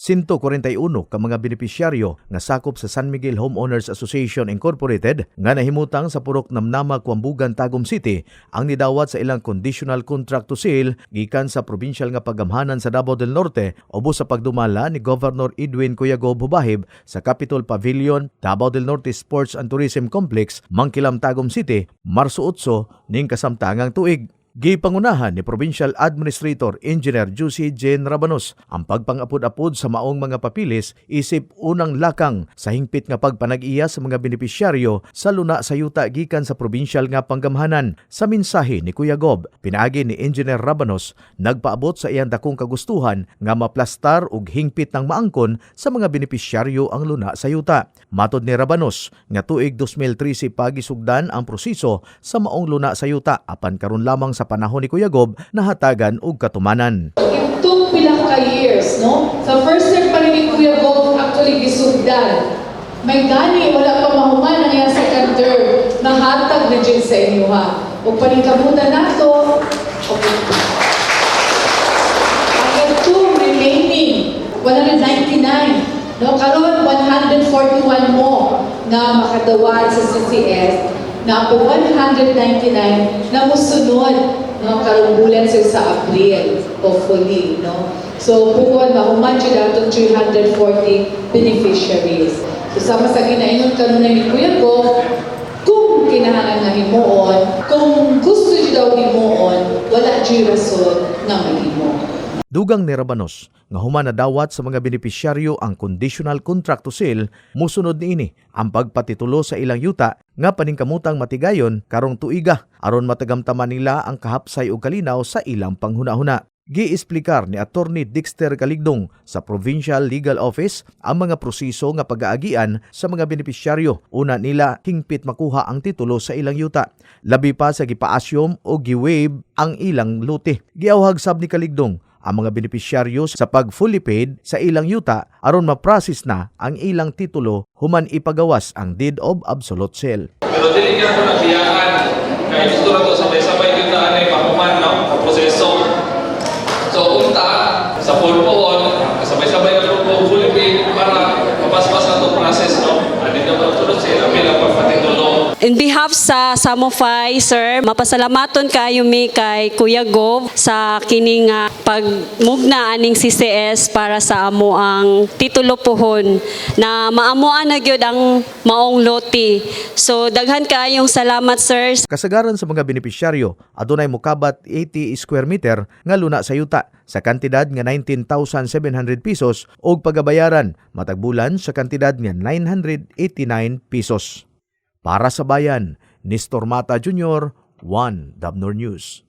141 ka mga benepisyaryo nga sakop sa San Miguel Homeowners Association Incorporated nga nahimutang sa purok Namnama, Kuambugan, Tagum City ang nidawat sa ilang conditional contract to sale gikan sa provincial nga pagamhanan sa Davao del Norte ubos sa pagdumala ni Governor Edwin Cuyagob Hubahib sa Capitol Pavilion, Davao del Norte Sports and Tourism Complex, Mangkilam, Tagum City, Marso 8 ning kasamtangang tuig. Gipangunahan ni Provincial Administrator Engineer Juicy Jane Rabanos ang pagpangapod-apod sa maong mga papilis isip unang lakang sa hingpit nga pagpanag-iya sa mga benepisyaryo sa luna sa yuta gikan sa provincial nga panggamhanan. Sa mensahe ni Kuya Gob, pinaagi ni Engineer Rabanos nagpaabot sa iyang dakong kagustuhan nga maplastar og hingpit ng maangkon sa mga benepisyaryo ang luna sa yuta. Matod ni Rabanos nga tuig 2013 pagisugdan ang proseso sa maong luna sa yuta apan karon lamang sa panahon ni Kuya Gob nahatagan og katumanan. It took pila years, no? Sa first term pa rin ni Kuya Gob actually gisugdan. May gani, wala pa mahuman ang iyang second term. Nahatag na dyan sa inyo, ha? O paningkamutan na to, okay. Ang two remaining, 199. No, karon 141 mo na makadawat sa CCS na po 199 na musunod no karong bulan sa sa April hopefully no? So puwan mahuman siya dato 340 beneficiaries. So sama sa ginaingon kanuna ni Kuya ko kung kinahanglan nga himuon kung gusto siya daw himuon wala siya rason nga mahimo. Dugang ni Rabanos nga human na sa mga benepisyaryo ang conditional contract to sale musunod niini ang pagpatitulo sa ilang yuta nga paningkamutang matigayon karong tuiga aron matagamtaman nila ang kahapsay ug kalinaw sa ilang panghuna-huna. Giisplikar ni Attorney Dexter Kaligdong sa Provincial Legal Office ang mga proseso nga pag-aagian sa mga benepisyaryo. Una nila hingpit makuha ang titulo sa ilang yuta. Labi pa sa gipaasyom o giwave ang ilang luti. Giawhag sab ni Kaligdong ang mga benepisyaryo sa pag fully paid sa ilang yuta aron ma-process na ang ilang titulo human ipagawas ang deed of absolute sale. Pero dili niya ko nabiyaan. Kaya gusto na to sabay-sabay yung daan ay mahuman, no? Ang proseso. So, unta, sa full pohon, sabay-sabay na po fully paid para mapaspas na itong process, no? Hindi na matulog sila bilang pagpatitulo. In behalf sa Samofy, sir, mapasalamaton kayo mi kay Kuya Gov sa kining nga pagmugna aning CCS para sa amo ang titulo pohon na maamuan na gyud ang maong loti. So daghan kayong salamat sir Kasagaran sa mga benepisyaryo, adunay mokabat 80 square meter nga luna sa yuta sa kantidad nga 19,700 pesos ug pagabayaran matag bulan sa kantidad nga 989 pesos. Para sa bayan, Nestor Mata Jr., 1 Dabnor News.